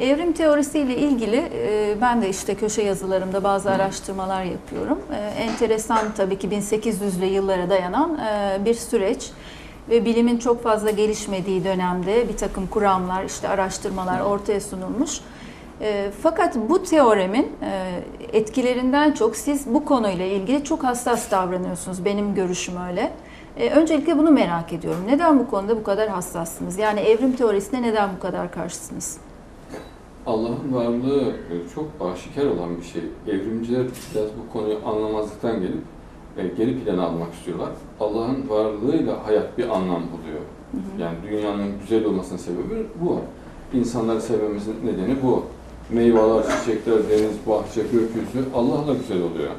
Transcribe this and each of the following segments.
Evrim teorisiyle ilgili e, ben de işte köşe yazılarımda bazı araştırmalar yapıyorum. E, Enteresan tabii ki 1800'lü yıllara dayanan e, bir süreç ve bilimin çok fazla gelişmediği dönemde bir takım kuramlar, işte araştırmalar ortaya sunulmuş. E, Fakat bu teoremin e, etkilerinden çok siz bu konuyla ilgili çok hassas davranıyorsunuz. Benim görüşüm öyle. E, Öncelikle bunu merak ediyorum. Neden bu konuda bu kadar hassassınız? Yani evrim teorisine neden bu kadar karşısınız? Allah'ın varlığı e, çok aşikar olan bir şey. Evrimciler biraz bu konuyu anlamazlıktan gelip e, geri plana almak istiyorlar. Allah'ın varlığıyla hayat bir anlam buluyor. Yani dünyanın güzel olmasının sebebi bu. İnsanları sevmemizin nedeni bu. Meyveler, çiçekler, deniz, bahçe, gökyüzü Allah'la güzel oluyor.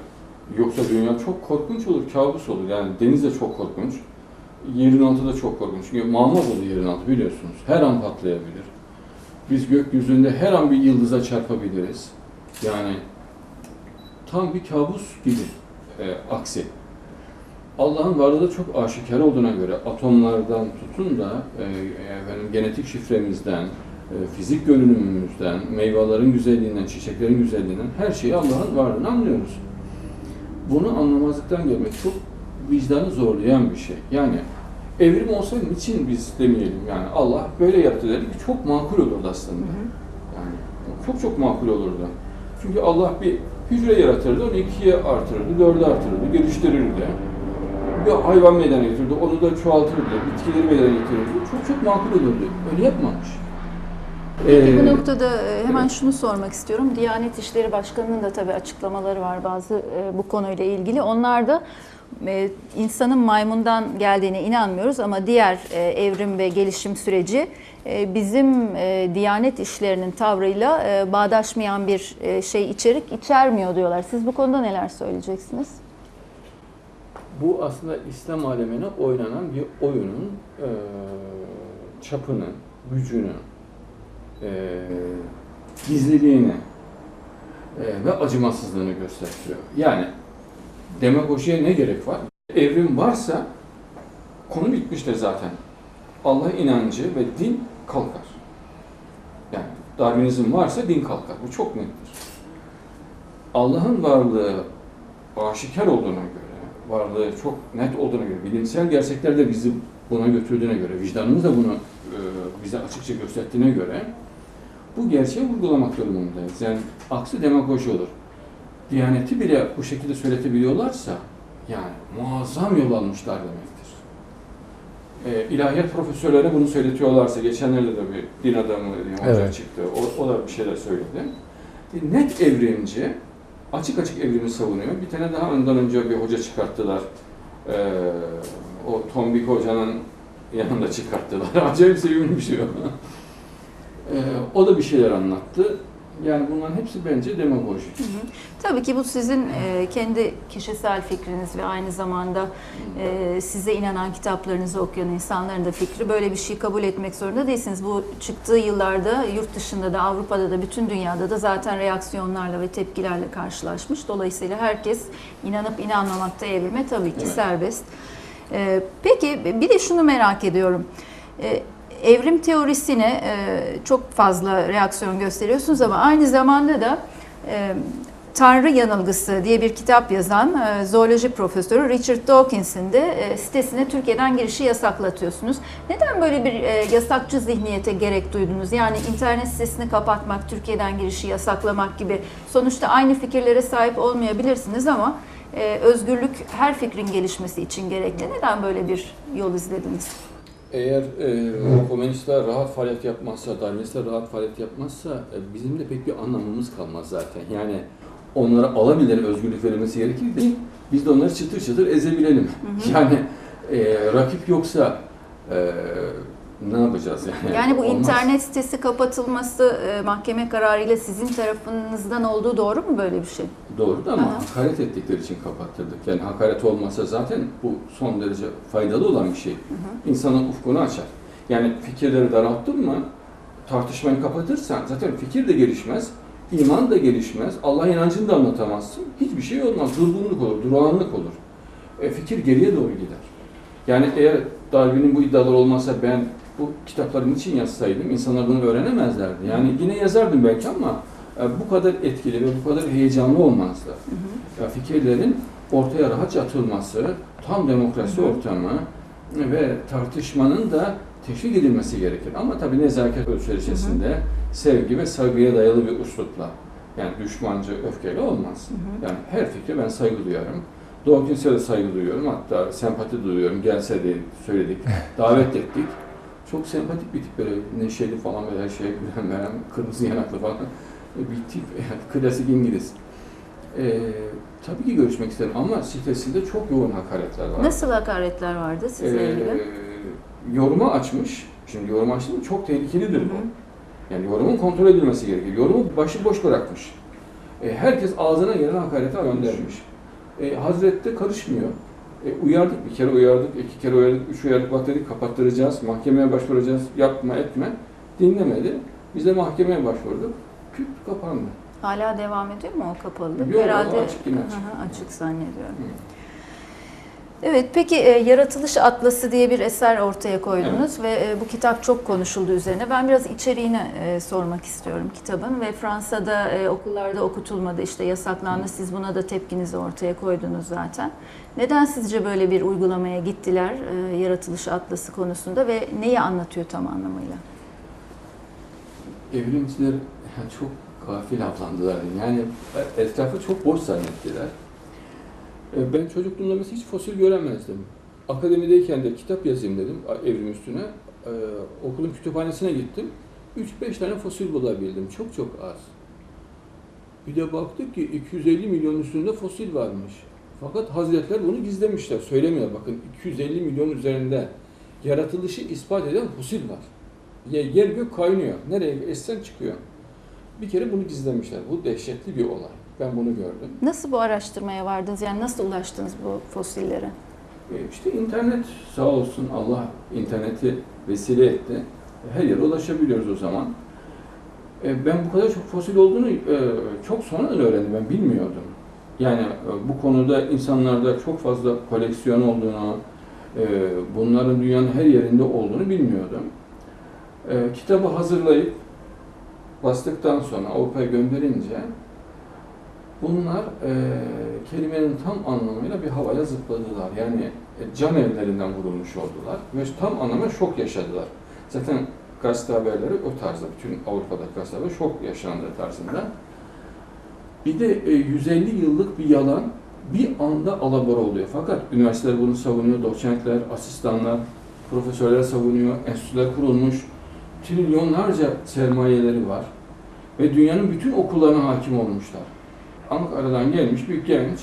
Yoksa dünya çok korkunç olur, kabus olur. Yani deniz de çok korkunç. Yerin altı da çok korkunç. Çünkü mağma dolu yerin altı biliyorsunuz. Her an patlayabilir. Biz gökyüzünde her an bir yıldıza çarpabiliriz. Yani tam bir kabus gibi e, aksi. Allah'ın varlığı çok aşikar olduğuna göre atomlardan tutun da e, efendim, genetik şifremizden, e, fizik görünümümüzden, meyvelerin güzelliğinden, çiçeklerin güzelliğinden her şeyi Allah'ın varlığını anlıyoruz. Bunu anlamazlıktan gelmek çok vicdanı zorlayan bir şey. Yani evrim olsa için biz demeyelim yani Allah böyle yaptı dedik çok makul olurdu aslında. Yani çok çok makul olurdu. Çünkü Allah bir hücre yaratırdı, onu ikiye artırırdı, dörde artırırdı, geliştirirdi. Bir hayvan meydana getirdi, onu da çoğaltırdı, bitkileri meydana getirirdi. Çok çok makul olurdu. Öyle yapmamış. Peki bu Ee, noktada e, hemen şunu sormak istiyorum. Diyanet İşleri Başkanı'nın da tabii açıklamaları var bazı e, bu konuyla ilgili. Onlar da e, insanın maymundan geldiğine inanmıyoruz ama diğer e, evrim ve gelişim süreci e, bizim e, Diyanet İşleri'nin tavrıyla e, bağdaşmayan bir şey içerik içermiyor diyorlar. Siz bu konuda neler söyleyeceksiniz? Bu aslında İslam alemine oynanan bir oyunun çapını, gücünü, gizliliğini ve acımasızlığını gösteriyor. Yani demagojiye ne gerek var? Evrim varsa konu bitmiştir zaten. Allah inancı ve din kalkar. Yani Darwinizm varsa din kalkar. Bu çok nettir. Allah'ın varlığı aşikar olduğuna göre, varlığı çok net olduğuna göre, bilimsel gerçekler de bizi buna götürdüğüne göre, vicdanımız da bunu e, bize açıkça gösterdiğine göre bu gerçeği vurgulamak durumundayız. Yani aksi demagoji olur. Diyaneti bile bu şekilde söyletebiliyorlarsa yani muazzam yol almışlar demektir. E, ilahiyat profesörleri bunu söyletiyorlarsa, geçenlerde de bir din adamı hoca Evet. çıktı, o, o da bir şeyler söyledi. E, net evrimci, açık açık evrimi savunuyor. Bir tane daha ondan önce bir hoca çıkarttılar. Ee, o Tombik hocanın yanında çıkarttılar. Acayip sevimli bir şey o. Ee, o da bir şeyler anlattı. Yani bunların hepsi bence demagoji. Tabii ki bu sizin e, kendi kişisel fikriniz ve aynı zamanda e, size inanan kitaplarınızı okuyan insanların da fikri. Böyle bir şey kabul etmek zorunda değilsiniz. Bu çıktığı yıllarda yurt dışında da Avrupa'da da bütün dünyada da zaten reaksiyonlarla ve tepkilerle karşılaşmış. Dolayısıyla herkes inanıp inanmamakta evrime tabii ki Evet. serbest. E, Peki bir de şunu merak ediyorum. E, Evrim teorisine e, çok fazla reaksiyon gösteriyorsunuz ama aynı zamanda da e, Tanrı Yanılgısı diye bir kitap yazan e, zooloji profesörü Richard Dawkins'in de e, sitesine Türkiye'den girişi yasaklatıyorsunuz. Neden böyle bir e, yasakçı zihniyete gerek duydunuz? Yani internet sitesini kapatmak, Türkiye'den girişi yasaklamak gibi sonuçta aynı fikirlere sahip olmayabilirsiniz ama e, özgürlük her fikrin gelişmesi için gerekli. Neden böyle bir yol izlediniz? Eğer e, komünistler rahat faaliyet yapmazsa, Darwinistler rahat faaliyet yapmazsa e, bizim de pek bir anlamımız kalmaz zaten. Yani onlara alabilen özgürlük verilmesi gerekir değil Biz de onları çıtır çıtır ezebilelim. Yani e, rakip yoksa e, ne yapacağız yani? Yani bu Olmaz. internet sitesi kapatılması e, mahkeme kararıyla sizin tarafınızdan olduğu doğru mu böyle bir şey? Doğru da ama Aha. hakaret ettikleri için kapattırdık. Yani hakaret olmasa zaten bu son derece faydalı olan bir şey. İnsanın ufkunu açar. Yani fikirleri daralttın mı, tartışmayı kapatırsan zaten fikir de gelişmez, iman da gelişmez, Allah inancını da anlatamazsın. Hiçbir şey olmaz. Durgunluk olur, durağanlık olur. E, fikir geriye doğru gider. Yani eğer Darwin'in bu iddiaları olmasa ben bu kitapların için yazsaydım insanlar bunu öğrenemezlerdi. Yani yine yazardım belki ama e, bu kadar etkili ve bu kadar heyecanlı olmazdı. Hı hı. Fikirlerin ortaya rahatça atılması, tam demokrasi Hı hı. ortamı ve tartışmanın da teşvik edilmesi gerekir. Ama tabii nezaket ölçüleri içerisinde sevgi ve saygıya dayalı bir üslupla. Yani düşmanca, öfkeyle olmaz. Hı hı. Yani her fikre ben saygı duyuyorum. Dawkins'e de saygı duyuyorum. Hatta sempati duyuyorum. Gelse de söyledik, davet ettik. Çok sempatik bir tip böyle neşeli falan böyle her şeye gülen veren, kırmızı yanaklı falan bir tip. Yani klasik İngiliz. Ee, tabii ki görüşmek isterim ama sitesinde çok yoğun hakaretler var. Nasıl hakaretler vardı sizle Ee, ilgili? yoruma açmış. Şimdi yorum açtım çok tehlikelidir bu. hı. Yani yorumun kontrol edilmesi gerekir. Yorumu başıboş bırakmış. E, herkes ağzına gelen hakarete göndermiş. E, Hazret de karışmıyor. E, uyardık bir kere uyardık, iki kere uyardık, üç uyardık. Bak dedik kapattıracağız, mahkemeye başvuracağız, yapma etme. Dinlemedi. Biz de mahkemeye başvurduk. Küp kapandı. Hala devam ediyor mu o kapalılık? Yok, Herhalde açık yine açık. Hı hı, açık zannediyorum. Hı. Evet, peki e, Yaratılış Atlası diye bir eser ortaya koydunuz ve e, bu kitap çok konuşuldu üzerine. Ben biraz içeriğini e, sormak istiyorum kitabın ve Fransa'da e, okullarda okutulmadı, işte yasaklandı. Siz buna da tepkinizi ortaya koydunuz zaten. Neden sizce böyle bir uygulamaya gittiler e, Yaratılış Atlası konusunda ve neyi anlatıyor tam anlamıyla? Evrimciler yani çok gafil avlandılar. Yani etrafı çok boş zannettiler. E, Ben çocukluğumda mesela hiç fosil göremezdim. Akademideyken de kitap yazayım dedim evrim üstüne. E, Okulun kütüphanesine gittim. 3-5 tane fosil bulabildim. Çok çok az. Bir de baktık ki 250 milyon üstünde fosil varmış. Fakat Hazretler bunu gizlemişler. Söylemiyor bakın 250 milyon üzerinde yaratılışı ispat eden fosil var. Yer gök kaynıyor. Nereye essen çıkıyor. Bir kere bunu gizlemişler. Bu dehşetli bir olay. Ben bunu gördüm. Nasıl bu araştırmaya vardınız? Yani nasıl ulaştınız bu fosillere? E, İşte internet sağ olsun Allah interneti vesile etti. Her yere ulaşabiliyoruz o zaman. E, Ben bu kadar çok fosil olduğunu e, çok sonradan öğrendim. Ben bilmiyordum. Yani e, bu konuda insanlarda çok fazla koleksiyon olduğunu, e, bunların dünyanın her yerinde olduğunu bilmiyordum. E, Kitabı hazırlayıp bastıktan sonra Avrupa'ya gönderince bunlar e, kelimenin tam anlamıyla bir havaya zıpladılar. Yani e, can evlerinden vurulmuş oldular ve tam anlamda şok yaşadılar. Zaten gazete haberleri o tarzda, bütün Avrupa'daki gazete haberleri şok yaşandığı tarzında. Bir de e, 150 yıllık bir yalan bir anda alabora oluyor. Fakat üniversiteler bunu savunuyor, doçentler, asistanlar, profesörler savunuyor, enstitüler kurulmuş, trilyonlarca sermayeleri var ve dünyanın bütün okullarına hakim olmuşlar. Ankara'dan gelmiş bir genç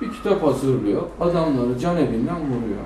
bir kitap hazırlıyor, adamları can evinden vuruyor.